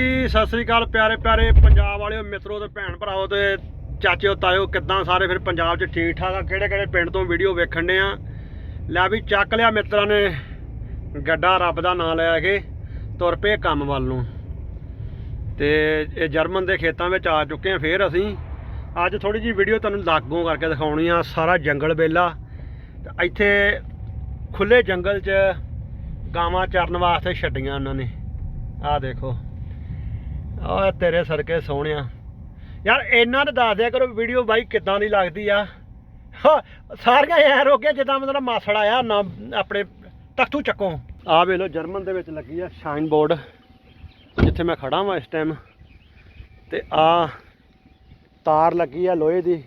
ਜੀ ਸਤਿ ਸ੍ਰੀ ਅਕਾਲ ਪਿਆਰੇ ਪਿਆਰੇ ਪੰਜਾਬ ਵਾਲਿਓ, ਮਿੱਤਰੋ ਤੇ ਭੈਣ ਭਰਾਓ ਤੇ ਚਾਚਿਓ, ਤਾਇਓ, ਕਿੱਦਾਂ ਸਾਰੇ? ਫਿਰ ਪੰਜਾਬ 'ਚ ਠੀਕ ਠਾਕ ਆ? ਕਿਹੜੇ ਕਿਹੜੇ ਪਿੰਡ ਤੋਂ ਵੀਡੀਓ ਵੇਖਣ ਦੇ ਆ? ਲੈ ਵੀ ਚੱਕ ਲਿਆ ਮਿੱਤਰਾਂ ਨੇ। ਗੱਡਾ ਰੱਬ ਦਾ ਨਾਮ ਲੈ ਕੇ ਤੁਰ ਪਏ ਕੰਮ ਵੱਲ ਨੂੰ। ਤੇ ਇਹ ਜਰਮਨ ਦੇ ਖੇਤਾਂ ਵਿੱਚ ਆ ਚੁੱਕੇ ਆ ਫੇਰ ਅਸੀਂ। ਅੱਜ ਥੋੜੀ ਜੀ ਵੀਡੀਓ ਤੁਹਾਨੂੰ ਲਾਗੋਂ ਕਰਕੇ ਦਿਖਾਉਣੀ ਆ, ਸਾਰਾ ਜੰਗਲ ਵੇਲਾ। ਇੱਥੇ ਖੁੱਲੇ ਜੰਗਲ 'ਚ ਗਾਵਾਂ ਚਰਨ ਵਾਸਤੇ ਛੱਡੀਆਂ ਉਹਨਾਂ ਨੇ। ਆਹ ਦੇਖੋ। ਆ ਤੇਰੇ ਸਰਕੇ ਸੋਹਣਿਆ। ਯਾਰ ਇਹਨਾਂ ਨੇ ਦੱਸ ਦਿਆ ਕਰੋ ਵੀਡੀਓ ਬਾਈ ਕਿੱਦਾਂ ਦੀ ਲੱਗਦੀ ਆ। ਸਾਰੀਆਂ ਐ ਰੋਕੀਆਂ ਜਿੱਦਾਂ ਮਤਲਬ ਮਾਸੜ ਆਇਆ ਨਾ ਆਪਣੇ ਤਖਤੂ ਚੱਕੋ। ਆ ਵੇਖ ਲਓ ਜਰਮਨ ਦੇ ਵਿੱਚ ਲੱਗੀ ਆ ਸ਼ਾਈਨ ਬੋਰਡ ਜਿੱਥੇ ਮੈਂ ਖੜਾ ਵਾਂ ਇਸ ਟਾਈਮ ਤੇ ਆ ਤਾਰ ਲੱਗੀ ਆ ਲੋਹੇ ਦੀ।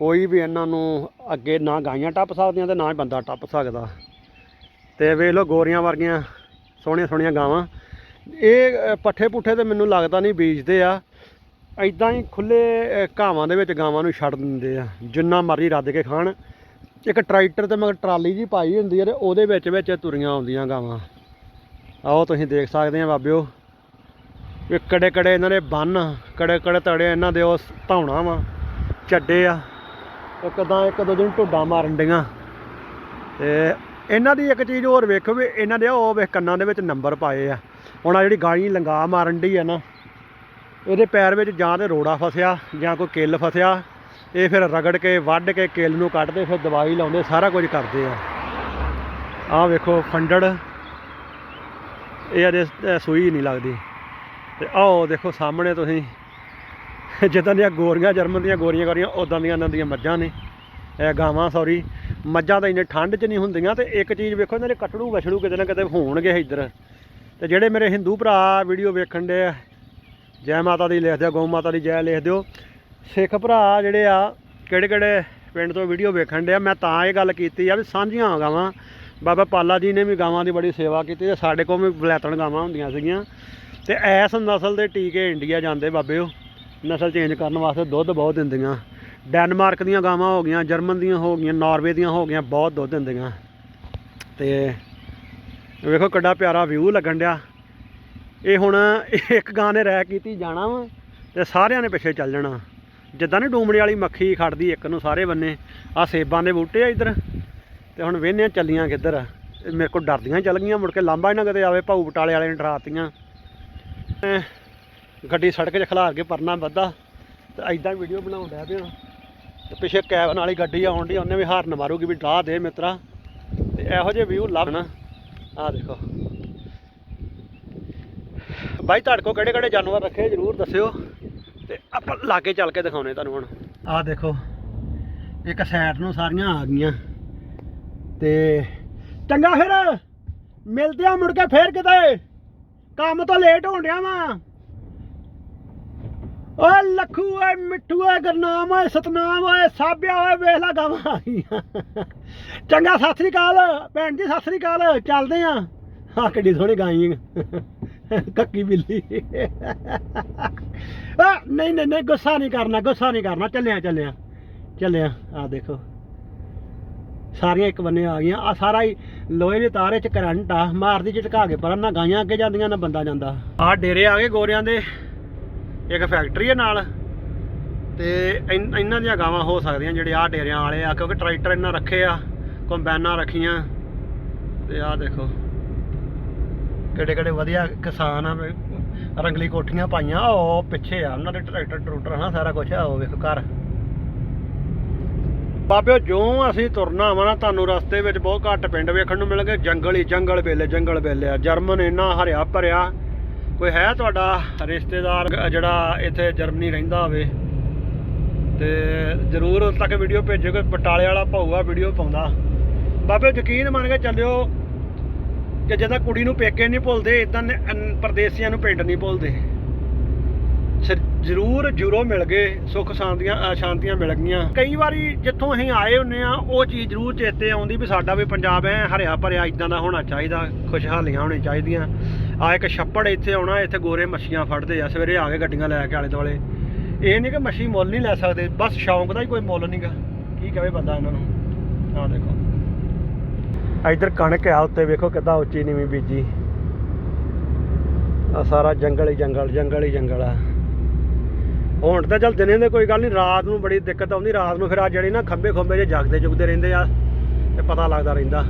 ਕੋਈ ਵੀ ਇਹਨਾਂ ਨੂੰ ਅੱਗੇ ਨਾ ਗਾਈਆਂ ਟੱਪ ਸਕਦੀਆਂ ਤੇ ਨਾ ਬੰਦਾ ਟੱਪ ਸਕਦਾ। ਤੇ ਵੇਖ ਲਓ ਗੋਰੀਆਂ ਵਰਗੀਆਂ ਸੋਹਣੀਆਂ ਸੋਹਣੀਆਂ ਗਾਵਾਂ। ਇਹ ਪੱਠੇ ਪੁੱਠੇ ਤੇ ਮੈਨੂੰ ਲੱਗਦਾ ਨਹੀਂ ਬੀਜਦੇ ਆ। ਐਦਾਂ ਹੀ ਖੁੱਲੇ ਘਾਵਾਂ ਦੇ ਵਿੱਚ ਗਾਵਾਂ ਨੂੰ ਛੱਡ ਦਿੰਦੇ ਆ, ਜਿੰਨਾ ਮਰਜ਼ੀ ਰੱਦ ਕੇ ਖਾਣ। ਇੱਕ ਟਰੈਕਟਰ ਤੇ ਮਗਰ ਟਰਾਲੀ ਜੀ ਪਾਈ ਹੁੰਦੀ ਹੈ ਤੇ ਉਹਦੇ ਵਿੱਚ ਵਿੱਚ ਤੁਰੀਆਂ ਆਉਂਦੀਆਂ ਗਾਵਾਂ। ਆਓ ਤੁਸੀਂ ਦੇਖ ਸਕਦੇ ਆ ਬਾਬਿਓ, ਵੀ ਕੜੇ ਕੜੇ ਇਹਨਾਂ ਨੇ ਬੰਨ, ਕੜੇ ਕੜੇ ਤੜੇ ਇਹਨਾਂ ਦੇ ਉਹ ਧੌਣਾ ਵਾ, ਚੱਡੇ ਆ। ਇੱਕਦਾਂ ਇੱਕ ਦੋ ਦਿਨ ਢੁੱਡਾ ਮਾਰਨ ਡੀਆਂ ਤੇ ਇਹਨਾਂ ਦੀ ਇੱਕ ਚੀਜ਼ ਹੋਰ ਵੇਖੋ ਵੀ ਇਹਨਾਂ ਦੇ ਉਹ ਵੇਖ ਕੰਨਾਂ ਦੇ ਵਿੱਚ ਨੰਬਰ ਪਾਏ ਆ। ਹੁਣ ਆ ਜਿਹੜੀ ਗਾਲੀ ਲੰਗਾ ਮਾਰਨ ਦੀ ਆ ਨਾ, ਇਹਦੇ ਪੈਰ ਵਿੱਚ ਜਾਂ ਤੇ ਰੋੜਾ ਫਸਿਆ, ਜਾਂ ਕੋਈ ਕਿੱਲ ਫਸਿਆ, ਇਹ ਫਿਰ ਰਗੜ ਕੇ, ਵੱਢ ਕੇ ਕਿੱਲ ਨੂੰ ਕੱਢਦੇ, ਫਿਰ ਦਵਾਈ ਲਾਉਂਦੇ, ਸਾਰਾ ਕੁਝ ਕਰਦੇ ਆ। ਆਹ ਵੇਖੋ ਫੰਡੜ, ਇਹ ਅਜੇ ਸੂਈ ਨਹੀਂ ਲੱਗਦੀ। ਤੇ ਆਓ ਦੇਖੋ ਸਾਹਮਣੇ ਤੁਸੀਂ, ਜਿੱਦਾਂ ਦੀਆਂ ਗੋਰੀਆਂ, ਜਰਮਨ ਦੀਆਂ ਗੋਰੀਆਂ ਗੋਰੀਆਂ ਉਦਾਂ ਦੀਆਂ ਇਹਨਾਂ ਦੀਆਂ ਮੱਝਾਂ ਨੇ। ਇਹ ਗਾਵਾਂ ਸੌਰੀ ਮੱਝਾਂ ਤਾਂ ਇੰਨੇ ਠੰਡ 'ਚ ਨਹੀਂ ਹੁੰਦੀਆਂ, ਤੇ ਇੱਕ ਚੀਜ਼ ਵੇਖੋ ਇਹਨਾਂ ਦੇ ਕਟੜੂ ਵਛੜੂ ਕਿਤੇ ਨਾ ਕਿਤੇ ਹੋਣਗੇ ਇੱਧਰ। ਤੇ ਜਿਹੜੇ ਮੇਰੇ ਹਿੰਦੂ ਭਰਾ ਵੀਡੀਓ ਵੇਖਣ ਦੇ ਆ, ਜੈ ਮਾਤਾ ਦੀ ਲਿਖ ਦਿਓ, ਗਊ ਮਾਤਾ ਦੀ ਜੈ ਲਿਖ ਦਿਓ। ਸਿੱਖ ਭਰਾ ਜਿਹੜੇ ਆ, ਕਿਹੜੇ ਕਿਹੜੇ ਪਿੰਡ ਤੋਂ ਵੀਡੀਓ ਵੇਖਣ ਦੇ ਆ, ਮੈਂ ਤਾਂ ਇਹ ਗੱਲ ਕੀਤੀ ਆ ਵੀ ਸਾਂਝੀਆਂ ਗਾਵਾਂ। ਬਾਬਾ ਪਾਲਾ ਜੀ ਨੇ ਵੀ ਗਾਵਾਂ ਦੀ ਬੜੀ ਸੇਵਾ ਕੀਤੀ ਤੇ ਸਾਡੇ ਕੋਲ ਵੀ ਬਲੈਤਣ ਗਾਵਾਂ ਹੁੰਦੀਆਂ ਸੀਗੀਆਂ। ਤੇ ਐਸ ਨਸਲ ਦੇ ਟੀਕੇ ਇੰਡੀਆ ਜਾਂਦੇ ਬਾਬਿਓ ਨਸਲ ਚੇਂਜ ਕਰਨ ਵਾਸਤੇ ਦੁੱਧ ਬਹੁਤ ਦਿੰਦੀਆਂ। ਡੈਨਮਾਰਕ ਦੀਆਂ ਗਾਵਾਂ ਹੋ ਗਈਆਂ ਜਰਮਨ ਦੀਆਂ ਹੋ ਗਈਆਂ ਨਾਰਵੇ ਦੀਆਂ ਹੋ ਗਈਆਂ, ਬਹੁਤ ਦੁੱਧ ਦਿੰਦੀਆਂ। ਤੇ ਵੇਖੋ ਕਿੱਡਾ ਪਿਆਰਾ ਵਿਊ ਲੱਗਣ ਡਿਆ। ਇਹ ਹੁਣ ਇੱਕ ਗਾਂ ਨੇ ਰੈ ਕੀਤੀ, ਜਾਣਾ ਵਾ ਤੇ ਸਾਰਿਆਂ ਨੇ ਪਿੱਛੇ ਚੱਲ ਜਾਣਾ। ਜਿੱਦਾਂ ਨੇ ਡੂਮੜੀ ਵਾਲੀ ਮੱਖੀ ਖੜਦੀ, ਇੱਕ ਨੂੰ ਸਾਰੇ ਬੰਨੇ। ਆ ਸੇਬਾਂ ਦੇ ਬੂਟੇ ਆ ਇੱਧਰ। ਤੇ ਹੁਣ ਵੇਹਨੇ ਚੱਲੀਆਂ ਕਿੱਧਰ? ਇਹ ਮੇਰੇ ਕੋਲ ਡਰਦੀਆਂ ਚੱਲ ਗਈਆਂ, ਮੁੜ ਕੇ ਲਾਂਬਾ ਹੀ ਨਾ ਕਿਤੇ ਆਵੇ, ਭਾਊ ਬਟਾਲੇ ਵਾਲੇ ਨੇ ਡਰਾਤੀਆਂ। ਗੱਡੀ ਸੜਕ 'ਚ ਖਲਾਰ ਕੇ ਪਰਨਾ ਵੱਧਾ। ਤੇ ਐਦਾਂ ਵੀਡੀਓ ਬਣਾਉਣ ਡਿਆ ਪਿਆ। ਤੇ ਪਿੱਛੇ ਕੈਬਨ ਵਾਲੀ ਗੱਡੀ ਆਉਣ ਦੀ ਉਹਨੇ ਵੀ ਹਾਰਨ ਮਾਰੂਗੀ ਵੀ ਡਰਾ ਦੇ ਮਿੱਤਰਾ। ਤੇ ਇਹੋ ਜਿਹੇ ਵਿਊ ਲੱਭਣਾ ਆਹ ਦੇਖੋ। ਬਾਈ, ਤੁਹਾਡੇ ਕੋਲ ਕਿਹੜੇ ਕਿਹੜੇ ਜਾਨਵਰ ਰੱਖੇ ਜਰੂਰ ਦੱਸਿਓ। ਤੇ ਆਪਾਂ ਲਾਗੇ ਚੱਲ ਕੇ ਦਿਖਾਉਣੇ ਤੁਹਾਨੂੰ ਹੁਣ। ਆਹ ਦੇਖੋ, ਇੱਕ ਸਾਈਡ ਨੂੰ ਸਾਰੀਆਂ ਆ ਗਈਆਂ। ਤੇ ਚੰਗਾ ਫਿਰ, ਮਿਲਦੇ ਆ ਮੁੜ ਕੇ ਫੇਰ ਕਿਤੇ। ਕੰਮ ਤੋਂ ਲੇਟ ਹੋਣ ਡਿਆ ਵਾ। ਓਏ, ਲੱਖੂ ਓਏ, ਮਿੱਠੂ ਓਏ, ਗਰਨਾਮ ਓਏ, ਸਤਨਾਮ ਓਏ, ਸਾਬਿਆ ਓਏ, ਵੇਖ ਲਾ ਗਾਵਾਂ ਆ ਗਈਆਂ। ਚੰਗਾ, ਸਤਿ ਸ੍ਰੀ ਅਕਾਲ। ਭੈਣ ਜੀ, ਸਤਿ ਸ੍ਰੀ ਅਕਾਲ। ਚੱਲਦੇ ਆ। ਆ ਕਿੱਡੀ ਸੋਹਣੀ ਗਾਈ ਕੱਕੀ ਬਿੱਲੀ। ਆ, ਨਹੀਂ ਨਹੀਂ ਨਹੀਂ, ਗੁੱਸਾ ਨਹੀਂ ਕਰਨਾ, ਗੁੱਸਾ ਨਹੀਂ ਕਰਨਾ। ਚੱਲਿਆ ਚੱਲਿਆ। ਚੱਲਿਆ ਆ ਦੇਖੋ। ਸਾਰੀਆਂ ਇੱਕ ਬੰਨੇ ਆ ਗਈਆਂ। ਆ ਸਾਰਾ ਹੀ ਲੋਹੇ ਦੇ ਤਾਰੇ ਚ ਕਰੰਟ ਆ। ਮਾਰਦੀ ਝਟਕਾ ਕੇ ਪਰ, ਨਾ ਗਾਈਆਂ ਅੱਗੇ ਜਾਂਦੀਆਂ, ਨਾ ਬੰਦਾ ਜਾਂਦਾ। ਆ ਡੇਰੇ ਆ ਗਏ ਗੋਰਿਆਂ ਦੇ। ਇੱਕ ਫੈਕਟਰੀ ਹੈ ਨਾਲ। ਤੇ ਇਨ- ਇਹਨਾਂ ਦੀਆਂ ਗਾਵਾਂ ਹੋ ਸਕਦੀਆਂ ਜਿਹੜੇ ਆ ਡੇਰਿਆਂ ਵਾਲੇ ਆ, ਕਿਉਂਕਿ ਟਰੈਕਟਰ ਇਹਨਾਂ ਰੱਖੇ ਆ, ਕੰਬਾਈਨਾਂ ਰੱਖੀਆਂ। ਤੇ ਆਹ ਦੇਖੋ ਕਿਹੜੇ ਕਿਹੜੇ ਵਧੀਆ ਕਿਸਾਨ ਆ, ਰੰਗਲੀ ਕੋਠੀਆਂ ਪਾਈਆਂ, ਉਹ ਪਿੱਛੇ ਆ, ਉਹਨਾਂ ਦੇ ਟਰੈਕਟਰ ਟਰੂਟਰ ਹਨਾ, ਸਾਰਾ ਕੁਝ ਆ, ਉਹ ਵੇਖੋ ਘਰ। ਬਾਬਿਓ ਜੋ ਅਸੀਂ ਤੁਰਨਾ ਵਾ ਨਾ, ਤੁਹਾਨੂੰ ਰਸਤੇ ਵਿੱਚ ਬਹੁਤ ਘੱਟ ਪਿੰਡ ਵੇਖਣ ਨੂੰ ਮਿਲਣਗੇ, ਜੰਗਲ ਹੀ ਜੰਗਲ ਵੇਲੇ ਜੰਗਲ ਵੇਲੇ ਆ। ਜਰਮਨ ਇੰਨਾ ਹਰਿਆ ਭਰਿਆ, ਕੋਈ ਹੈ ਤੁਹਾਡਾ ਰਿਸ਼ਤੇਦਾਰ ਜਿਹੜਾ ਇੱਥੇ ਜਰਮਨੀ ਰਹਿੰਦਾ ਹੋਵੇ? ਤੇ ਜਰੂਰ ਉਸ ਤੱਕ ਵੀਡੀਓ ਭੇਜੋ ਕਿ ਬਟਾਲੇ ਵਾਲਾ ਭਾਊਆ ਵੀਡੀਓ ਪਾਉਂਦਾ। ਬਾਬੇ ਯਕੀਨ ਮੰਨ ਕੇ ਚੱਲਿਓ ਕਿ ਜਦੋਂ ਕੁੜੀ ਨੂੰ ਪੇਕੇ ਨਹੀਂ ਭੁੱਲਦੇ ਇਦਾਂ ਪਰਦੇਸੀਆਂ ਨੂੰ ਪਿੰਡ ਨਹੀਂ ਭੁੱਲਦੇ। ਸ- ਜ਼ਰੂਰ ਜੁਰੋ ਮਿਲ ਗਏ ਸੁੱਖ ਸ਼ਾਂਤੀਆਂ ਅ, ਸ਼ਾਂਤੀਆਂ ਮਿਲ ਗਈਆਂ। ਕਈ ਵਾਰੀ ਜਿੱਥੋਂ ਅਸੀਂ ਆਏ ਹੁੰਨੇ ਆ ਉਹ ਚੀਜ਼ ਜ਼ਰੂਰ ਚੇਤੇ ਆਉਂਦੀ ਵੀ ਸਾਡਾ ਵੀ ਪੰਜਾਬ ਐ ਹਰਿਆ ਭਰਿਆ ਇਦਾਂ ਦਾ ਹੋਣਾ ਚਾਹੀਦਾ ਖੁਸ਼ਹਾਲੀਆਂ ਹੋਣੀ ਚਾਹੀਦੀਆਂ। ਆ ਇੱਕ ਛੱਪੜ ਇੱਥੇ ਆਉਣਾ ਇੱਥੇ ਗੋਰੇ ਮੱਛੀਆਂ ਫੜਦੇ ਆ ਸਵੇਰੇ ਆ ਕੇ ਗੱਡੀਆਂ ਲੈ ਕੇ ਆਲੇ ਦੁਆਲੇ। ਇਹ ਨਹੀਂ ਕਿ ਮੱਛੀ ਮੁੱਲ ਨਹੀਂ ਲੈ ਸਕਦੇ, ਬਸ ਸ਼ੌਂਕ ਦਾ ਹੀ ਕੋਈ ਮੁੱਲ ਨਹੀਂਗਾ ਕੀ ਕਵੇ ਬੰਦਾ ਇਹਨਾਂ ਨੂੰ? ਆਹ ਦੇਖੋ। ਇੱਧਰ ਕਣਕ ਆ, ਉੱਤੇ ਵੇਖੋ ਕਿੱਦਾਂ ਉੱਚੀ ਨੀਵੀਂ ਬੀਜੀ। ਆ ਸਾਰਾ ਜੰਗਲ ਹੀ ਜੰਗਲ ਜੰਗਲ ਹੀ ਜੰਗਲ ਆ। ਹੁਣ ਤਾਂ ਚੱਲ ਦਿਨੇ ਦੇ ਕੋਈ ਗੱਲ ਨਹੀਂ ਰਾਤ ਨੂੰ ਬੜੀ ਦਿੱਕਤ ਆਉਂਦੀ, ਰਾਤ ਨੂੰ ਫਿਰ ਆ ਜਿਹੜੇ ਨਾ ਖੰਬੇ ਖੰਬੇ ਜੇ ਜਾਗਦੇ ਜੁਗਦੇ ਰਹਿੰਦੇ ਆ, ਤੇ ਪਤਾ ਲੱਗਦਾ ਰਹਿੰਦਾ।